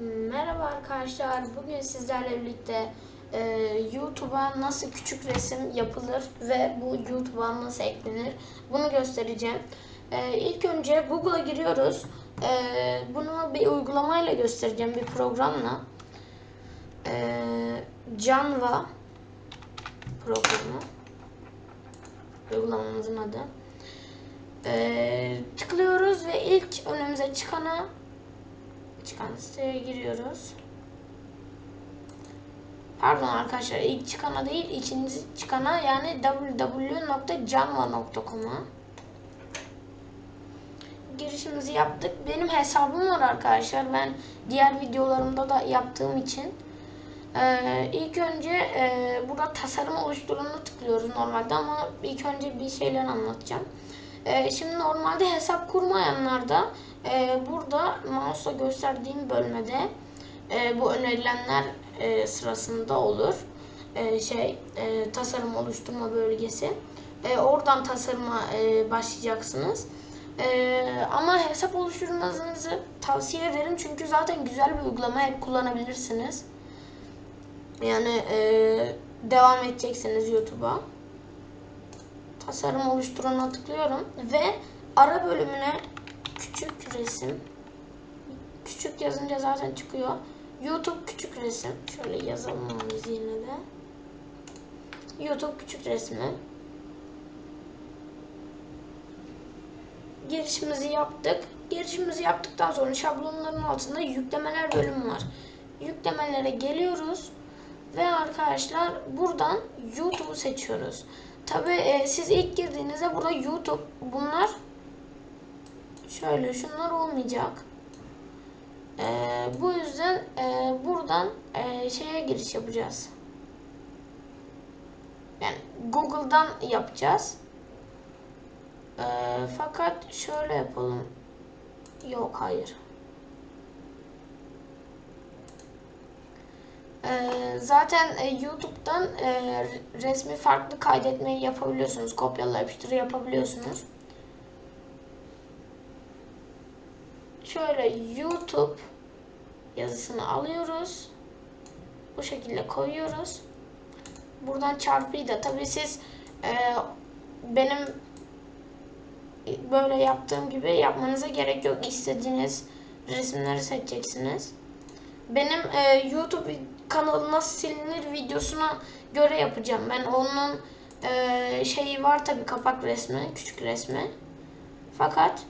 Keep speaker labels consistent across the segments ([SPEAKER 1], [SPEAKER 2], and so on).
[SPEAKER 1] Merhaba arkadaşlar. Bugün sizlerle birlikte e, YouTube'a nasıl küçük resim yapılır ve bu YouTube'a nasıl eklenir bunu göstereceğim. E, ilk önce Google'a giriyoruz. E, bunu bir uygulamayla göstereceğim, bir programla. E, Canva programı. Uygulamamızın adı. E, tıklıyoruz ve ilk önümüze çıkana çıkan siteye giriyoruz. Pardon arkadaşlar ilk çıkana değil ikinci çıkana yani www.canva.com'a girişimizi yaptık. Benim hesabım var arkadaşlar. Ben diğer videolarımda da yaptığım için ee, ilk önce e, burada tasarım oluşturunu tıklıyoruz normalde ama ilk önce bir şeyler anlatacağım. Ee, şimdi normalde hesap kurmayanlarda e, burada mouse'la gösterdiğim bölmede e, bu önerilenler e, sırasında olur. E, şey e, tasarım oluşturma bölgesi. E, oradan tasarıma e, başlayacaksınız. E, ama hesap oluşturmanızı tavsiye ederim çünkü zaten güzel bir uygulama hep kullanabilirsiniz. Yani e, devam edeceksiniz YouTube'a. Tasarım oluşturana tıklıyorum ve ara bölümüne küçük resim. Küçük yazınca zaten çıkıyor. YouTube küçük resim. Şöyle yazalım biz yine de. YouTube küçük resmi. Girişimizi yaptık. Girişimizi yaptıktan sonra şablonların altında yüklemeler bölümü var. Yüklemelere geliyoruz. Ve arkadaşlar buradan YouTube'u seçiyoruz. Tabi e, siz ilk girdiğinizde burada YouTube bunlar şöyle şunlar olmayacak. E, bu yüzden e, buradan e, şeye giriş yapacağız. Yani Google'dan yapacağız. E, fakat şöyle yapalım. Yok hayır. Ee, zaten e, YouTube'dan e, resmi farklı kaydetmeyi yapabiliyorsunuz. Kopyala yapıştır yapabiliyorsunuz. Şöyle YouTube yazısını alıyoruz. Bu şekilde koyuyoruz. Buradan çarpıyı da tabii siz e, benim böyle yaptığım gibi yapmanıza gerek yok. İstediğiniz resimleri seçeceksiniz. Benim e, YouTube kanalı nasıl silinir videosuna göre yapacağım. Ben onun e, şeyi var tabi kapak resmi, küçük resmi. Fakat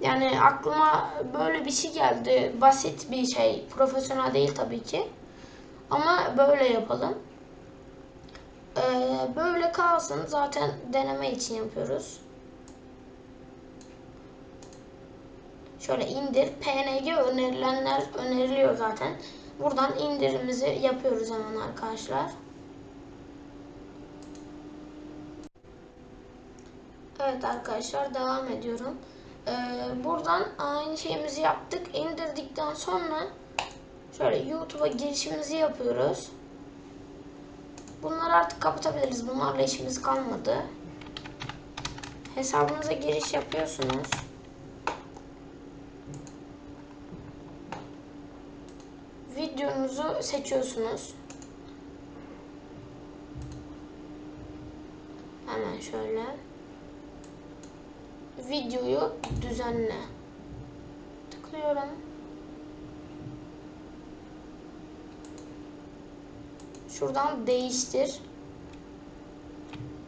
[SPEAKER 1] yani aklıma böyle bir şey geldi. Basit bir şey. Profesyonel değil tabii ki. Ama böyle yapalım. Ee, böyle kalsın. Zaten deneme için yapıyoruz. Şöyle indir. PNG önerilenler öneriliyor zaten. Buradan indirimizi yapıyoruz hemen arkadaşlar. Evet arkadaşlar devam ediyorum. Ee, buradan aynı şeyimizi yaptık. İndirdikten sonra şöyle YouTube'a girişimizi yapıyoruz. Bunları artık kapatabiliriz. Bunlarla işimiz kalmadı. Hesabınıza giriş yapıyorsunuz. Videonuzu seçiyorsunuz. Hemen şöyle. Videoyu düzenle. Tıklıyorum. Şuradan değiştir.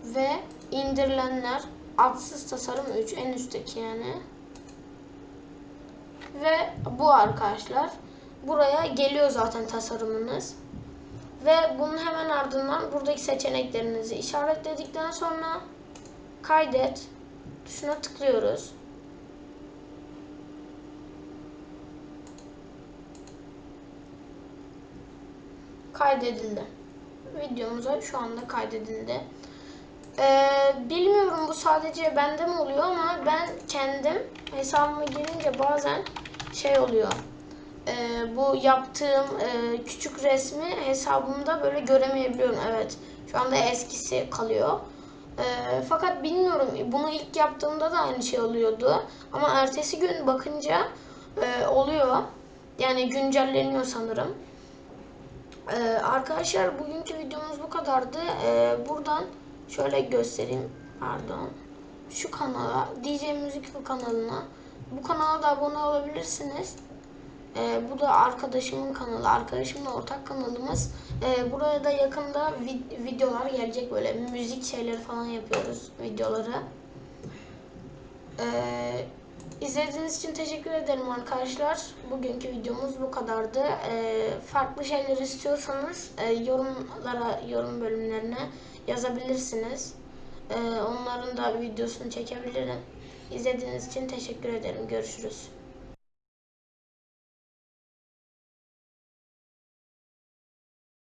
[SPEAKER 1] Ve indirilenler adsız tasarım 3 en üstteki yani. Ve bu arkadaşlar buraya geliyor zaten tasarımınız. Ve bunun hemen ardından buradaki seçeneklerinizi işaretledikten sonra kaydet tuşuna tıklıyoruz. Kaydedildi. Videomuza şu anda kaydedildi. Ee, bilmiyorum bu sadece bende mi oluyor ama ben kendim hesabıma girince bazen şey oluyor e, bu yaptığım e, küçük resmi hesabımda böyle göremeyebiliyorum. Evet. Şu anda eskisi kalıyor. E, fakat bilmiyorum. Bunu ilk yaptığımda da aynı şey oluyordu. Ama ertesi gün bakınca e, oluyor. Yani güncelleniyor sanırım. Ee, arkadaşlar bugünkü videomuz bu kadardı. Ee, buradan şöyle göstereyim. Pardon. Şu kanala DJ Müzik kanalına bu kanala da abone olabilirsiniz. Ee, bu da arkadaşımın kanalı. Arkadaşımla ortak kanalımız. Ee, buraya da yakında vid- videolar gelecek böyle müzik şeyleri falan yapıyoruz videoları. Ee, izlediğiniz için teşekkür ederim arkadaşlar. Bugünkü videomuz bu kadardı. Ee, farklı şeyler istiyorsanız e, yorumlara, yorum bölümlerine yazabilirsiniz. Ee, onların da videosunu çekebilirim. İzlediğiniz için teşekkür ederim. Görüşürüz.